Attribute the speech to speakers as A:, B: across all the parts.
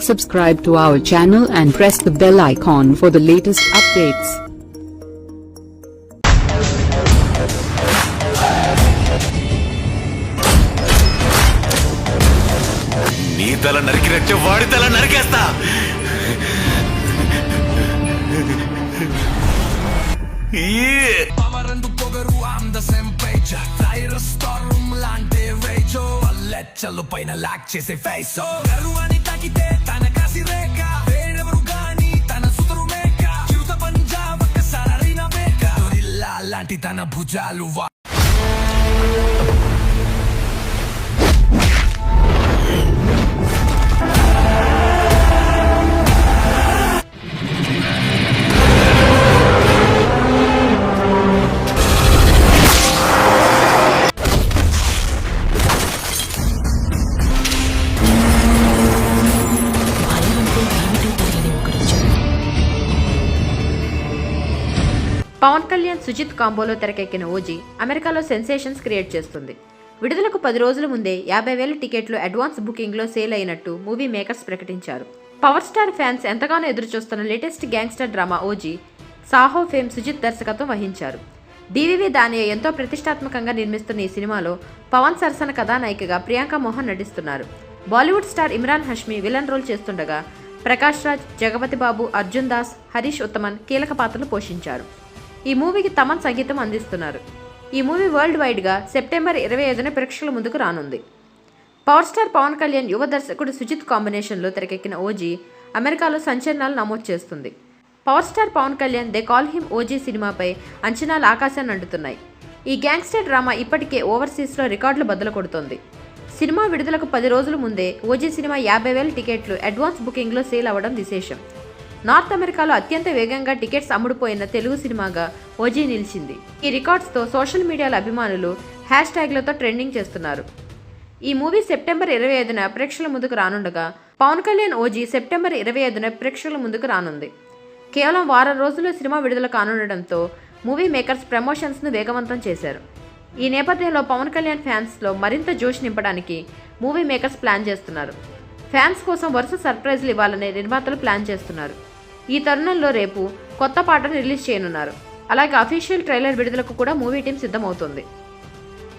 A: Subscribe to our channel and press the bell icon for the latest updates.
B: నీ తల నరికినట్టే వాడి తల నరికేస్తా
C: పవరందు పొగరు am the same page virus storm లాంటి రేజో లెచ్చలు పైన లాక్ చేసే ఫేస్ గర్వాన్ని తాకితే తన కాసి రేఖ వేరెవరు గాని తన సుతురు మేక. చిరుత పంజా ఒక్కసారైన మేక. లాంటి తన భుజాలు
D: పవన్ కళ్యాణ్ సుజిత్ కాంబోలో తెరకెక్కిన ఓజీ అమెరికాలో సెన్సేషన్స్ క్రియేట్ చేస్తుంది. విడుదలకు పది రోజుల ముందే యాభై వేల టికెట్లు అడ్వాన్స్ బుకింగ్లో సేల్ అయినట్టు మూవీ మేకర్స్ ప్రకటించారు. పవర్ స్టార్ ఫ్యాన్స్ ఎంతగానో ఎదురుచూస్తున్న latest gangster drama OG Saaho fame Sujeeth దర్శకత్వం వహించారు. డివివి దానియా ఎంతో ప్రతిష్టాత్మకంగా నిర్మిస్తున్న ఈ సినిమాలో పవన్ సరసన కథానాయికగా ప్రియాంక మోహన్ నటిస్తున్నారు. Bollywood star Imran Hashmi villain role చేస్తుండగా ప్రకాష్ రాజ్ జగపతి బాబు అర్జున్ దాస్ హరీష్ ఉత్తమన్ కీలక పాత్రలు పోషించారు. ఈ మూవీకి తమన్ సంగీతం అందిస్తున్నారు. ఈ మూవీ వరల్డ్ వైడ్గా సెప్టెంబర్ ఇరవై ఐదున ప్రేక్షకుల ముందుకు రానుంది. పవర్ స్టార్ పవన్ కళ్యాణ్ యువ దర్శకుడు సుజిత్ కాంబినేషన్లో తెరకెక్కిన ఓజీ అమెరికాలో సంచలనాలు నమోదు చేస్తుంది. Power star Pawan Kalyan they call him OG సినిమాపై అంచనాలు ఆకాశాన్ని అంటుతున్నాయి. ఈ గ్యాంగ్స్టర్ డ్రామా ఇప్పటికే ఓవర్సీస్లో రికార్డులు బద్దలు కొడుతోంది సినిమా విడుదలకు పది రోజుల ముందే ఓజీ సినిమా యాభై వేల టికెట్లు అడ్వాన్స్ బుకింగ్లో సేల్ అవ్వడం విశేషం. నార్త్ అమెరికాలో అత్యంత వేగంగా టికెట్స్ అమ్ముడుపోయిన తెలుగు సినిమాగా ఓజీ నిలిచింది. ఈ రికార్డ్స్తో సోషల్ మీడియాలో అభిమానులు హ్యాష్ ట్యాగ్లతో ట్రెండింగ్ చేస్తున్నారు. ఈ మూవీ సెప్టెంబర్ ఇరవై ఐదున ప్రేక్షకుల ముందుకు రానుండగా పవన్ కళ్యాణ్ ఓజీ సెప్టెంబర్ ఇరవై ఐదున ప్రేక్షకుల ముందుకు రానుంది. కేవలం వారం రోజుల్లో సినిమా విడుదల కానుండడంతో మూవీ మేకర్స్ ప్రమోషన్స్ను వేగవంతం చేశారు. ఈ నేపథ్యంలో పవన్ కళ్యాణ్ ఫ్యాన్స్లో మరింత జోష్ నింపడానికి మూవీ మేకర్స్ ప్లాన్ చేస్తున్నారు. ఫ్యాన్స్ కోసం వరుస సర్ప్రైజ్లు ఇవ్వాలని నిర్మాతలు ప్లాన్ చేస్తున్నారు. ఈ తరుణంలో రేపు కొత్త పాటను రిలీజ్ చేయనున్నారు. అలాగే అఫీషియల్ ట్రైలర్ విడుదలకు కూడా మూవీ టీం సిద్ధమవుతుంది.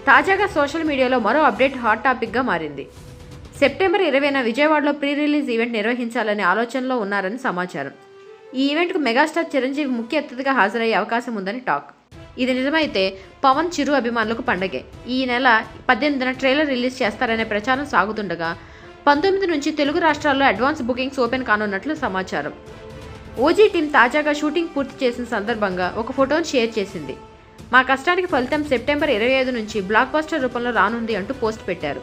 D: తాజాగా సోషల్ మీడియాలో మరో అప్డేట్ హాట్ టాపిక్గా మారింది. సెప్టెంబర్ ఇరవైన విజయవాడలో ప్రీ రిలీజ్ ఈవెంట్ నిర్వహించాలనే ఆలోచనలో ఉన్నారని సమాచారం. ఈ ఈవెంట్కు మెగాస్టార్ చిరంజీవి ముఖ్య అతిథిగా హాజరయ్యే అవకాశం ఉందని టాక్. ఇది నిజమైతే పవన్ చిరు అభిమానులకు పండగే. ఈ నెల పద్దెనిమిదిన ట్రైలర్ రిలీజ్ చేస్తారనే ప్రచారం సాగుతుండగా పంతొమ్మిది నుంచి తెలుగు రాష్ట్రాల్లో అడ్వాన్స్ బుకింగ్స్ ఓపెన్ కానున్నట్లు సమాచారం. ఓజీ టీం తాజాగా షూటింగ్ పూర్తి చేసిన సందర్భంగా ఒక ఫోటోను షేర్ చేసింది. మా కష్టానికి ఫలితం సెప్టెంబర్ ఇరవై ఐదు నుంచి బ్లాక్ బస్టర్ రూపంలో రానుంది అంటూ పోస్ట్ పెట్టారు.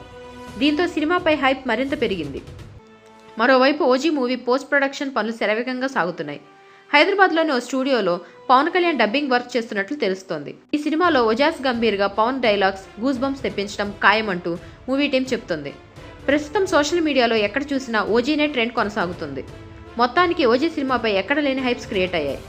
D: దీంతో సినిమాపై హైప్ మరింత పెరిగింది. మరోవైపు ఓజీ మూవీ పోస్ట్ ప్రొడక్షన్ పనులు శరవేగంగా సాగుతున్నాయి. హైదరాబాద్లోని ఓ స్టూడియోలో పవన్ కళ్యాణ్ డబ్బింగ్ వర్క్ చేస్తున్నట్లు తెలుస్తోంది. ఈ సినిమాలో ఒజాస్ గంభీర్గా పవన్ డైలాగ్స్ గూస్ బంప్స్ తెప్పించడం ఖాయమంటూ మూవీ టీం చెప్తుంది. ప్రస్తుతం సోషల్ మీడియాలో ఎక్కడ చూసినా ఓజీనే ట్రెండ్ కొనసాగుతుంది. మొత్తానికి ఓజీ సినిమాపై ఎక్కడ లేని హైప్స్ క్రియేట్ అయ్యాయి.